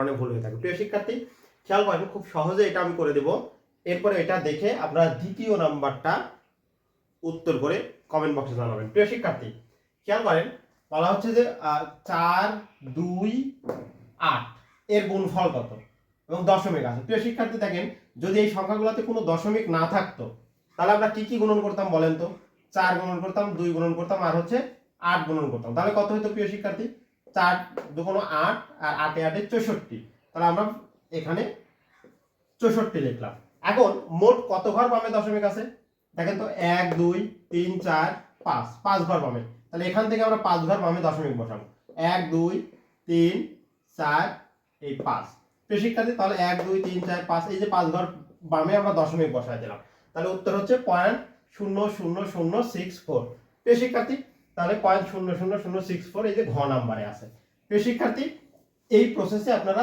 কারণে ভুল হয়ে থাকে। প্রিয় শিক্ষার্থী, খেয়াল করেন খুব সহজে এটা আমি করে দেব। এরপরে এটা দেখে আপনারা দ্বিতীয় নাম্বারটা উত্তর করে কমেন্ট বক্সে জানাবেন। প্রিয় শিক্ষার্থী, খেয়াল করেন, বলা হচ্ছে যে চার, দুই, আট, এর গুণফল কত? এবং দশমিক আছে। প্রিয় শিক্ষার্থী, দেখেন, যদি এই সংখ্যাগুলোতে কোনো দশমিক না থাকতো, তাহলে আমরা কি কি গুণন করতাম বলেন তো? চার গুণন করতাম, দুই গুণন করতাম, আর হচ্ছে আট গুণন করতাম। তাহলে কত হতো প্রিয় শিক্ষার্থী? চার দুগুণ আট আর আটে আটে চৌষট্টি। তাহলে আমরা এখানে চৌষট্টি লিখলাম। এখন মোট কত ঘর বামে দশমিক আছে? দেখেন তো, এক, দুই, তিন, চার, পাঁচ। পাঁচ ঘর বামে। তাহলে এখান থেকে আমরা পাঁচ ঘর বামে দশমিক বসাবো। এক, দুই, তিন, চার, এই পাঁচ। প্রিয় শিক্ষার্থী, তাহলে এক, দুই, তিন, চার, পাঁচ, এই যে পাঁচ ঘর বামে আমরা দশমিক বসাই দিলাম। তাহলে উত্তর হচ্ছে পয়েন্ট শূন্য শূন্য শূন্য সিক্স ফোর শিক্ষার্থী তাহলে পয়েন্ট শূন্য শূন্য শূন্য সিক্স ফোর এই যে ঘ নাম্বারে আছে। প্রিয় শিক্ষার্থী, এই প্রসেসে আপনারা